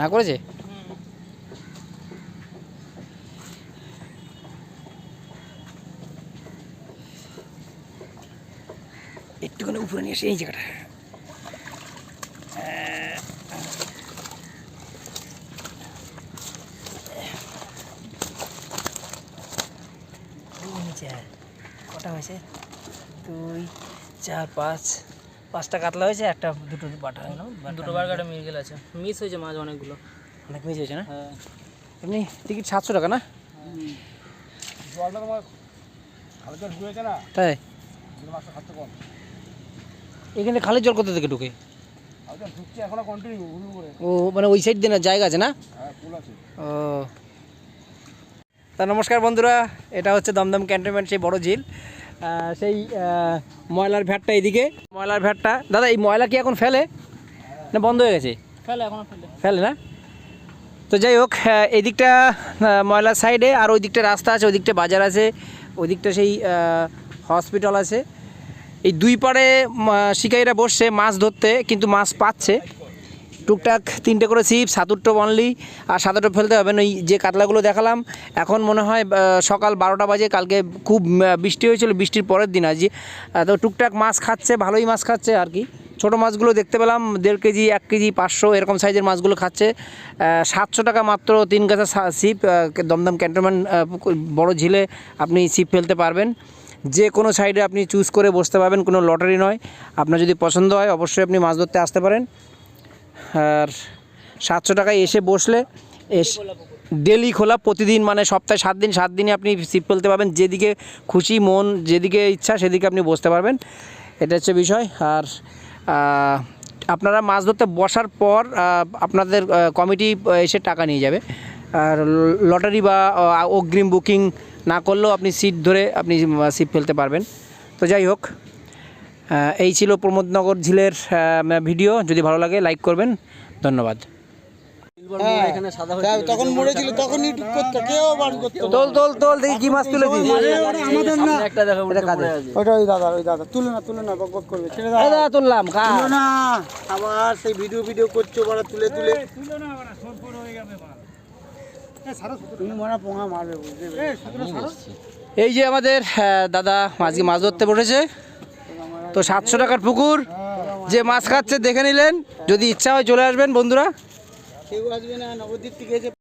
না করেছে? একটুখানি উপরে নিয়ে এসে এই জায়গাটা। কটা হয়েছে? দুই চার পাঁচ। পাঁচটা কাতলা হয়েছে একটা দুটো বাটা হলো দুটো বার্গারে মির্গেল আছে মিস হয়েছে মাছ অনেকগুলো। অনেক মিস হয়েছে না? হ্যাঁ। এমনি টিকিট সাতশো টাকা না? জলটা তোমার ভালো জল শুয়েছে না? তাই? এখানে খালের জল কোথা থেকে ঢুকে? ও মানে ওই সাইড দিয়ে না জায়গা আছে না? হ্যাঁ ফুল আছে। ও। তা নমস্কার বন্ধুরা এটা হচ্ছে দমদম ক্যান্টনমেন্ট সেই বড় ঝিল। সেই ময়লার ভ্যাটটা এইদিকে। ময়লার ভ্যাটটা। দাদা এই ময়লা কি এখন ফেলে? না বন্ধ হয়ে গেছে? ফেলে এখন ফেলে। ফেলে না? তো যাই হোক আহ, এই দিকটা ময়লার সাইডে আর ওই দিকটা রাস্তা আছে ওই দিকটা বাজার আছে ওই দিকটা সেই হসপিটাল আছে। এই দুই পাড়ে শিকারীরা বসছে মাছ ধরতে কিন্তু মাছ পাচ্ছে। টুকটাক তিনটে করে ছিপ সাতুরটো অনলি আর সাতুরটো ফেলতে হবে। ওই যে কাতলাগুলো দেখালাম এখন মনে হয় সকাল বারোটা বাজে কালকে খুব বৃষ্টি হয়েছিল বৃষ্টির পরের দিন আহ, তো টুকটাক মাছ খাচ্ছে ভালোই মাছ খাচ্ছে আর কি। ছোটো মাছগুলো দেখতে পেলাম দেড় কেজি এক কেজি পাঁচশো এরকম সাইজের মাছগুলো খাচ্ছে। সাতশো টাকা মাত্র তিন গাছা সা- ছিপ দমদম ক্যান্টনমেন্ট বড় ঝিলে আপনি ছিপ ফেলতে পারবেন। যে কোনো সাইডে আপনি চুজ করে বসতে পারবেন কোনো লটারি নয়। আপনার যদি পছন্দ হয় অবশ্যই আপনি মাছ ধরতে আসতে পারেন। আর সাতশো টাকায় এসে বসলে এস ডেলি খোলা প্রতিদিন মানে সপ্তাহে সাত দিন, সাত দিনে আপনি ছিপ ফেলতে পারবেন। যেদিকে খুশি, মন, যেদিকে ইচ্ছা, সেদিকে আপনি বসতে পারবেন। এটা হচ্ছে বিষয়। আর আপনারা মাছ ধরতে বসার পর আপনাদের কমিটি এসে টাকা নিয়ে যাবে। আর লটারি বা অগ্রিম বুকিং না করলেও আপনি সিট ধরে আপনি সিট ফেলতে পারবেন। তো যাই হোক। এই ছিল প্রমোদনগর ঝিলের ভিডিও। যদি ভালো লাগে লাইক করবেন। ধন্যবাদ। হ্যাঁ, তখন মরেছিল তখন ইউটিউব করতো কেউ বান করতো তোল তোল তোল দেখি কি মাছ তুলেছিস আমাদের না। একটা দেখো এটা কাদের? ওইটা ওই দাদা ওই দাদা তুলে না তুলে না বক বক করবে ছেড়ে দাও। এই দাদা তুললাম কা না। আবার সেই ভিডিও ভিডিও করছ বড় তুলে তুলে। এই যে। আমাদের দাদা আজকে মাছ ধরতে বসেছে। তো সাতশো টাকার পুকুর যে মাছ খাচ্ছে, দেখে নিলেন। যদি ইচ্ছা হয় চলে আসবেন বন্ধুরা। কেউ আসবে না, নবদ্বীপ থেকে